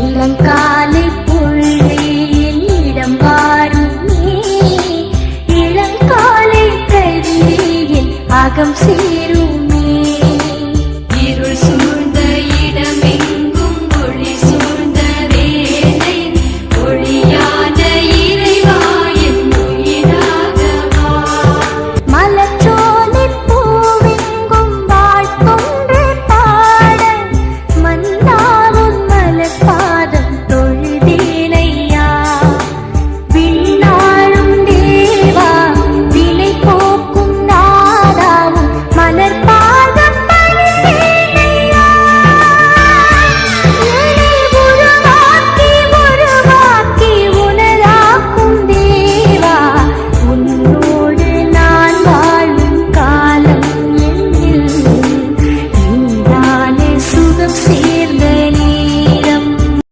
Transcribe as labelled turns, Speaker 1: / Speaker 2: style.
Speaker 1: இளங்காலை பொழுதில் இடம் வாரும் நீ. இளங்காலை கதிரில் அகம் செய்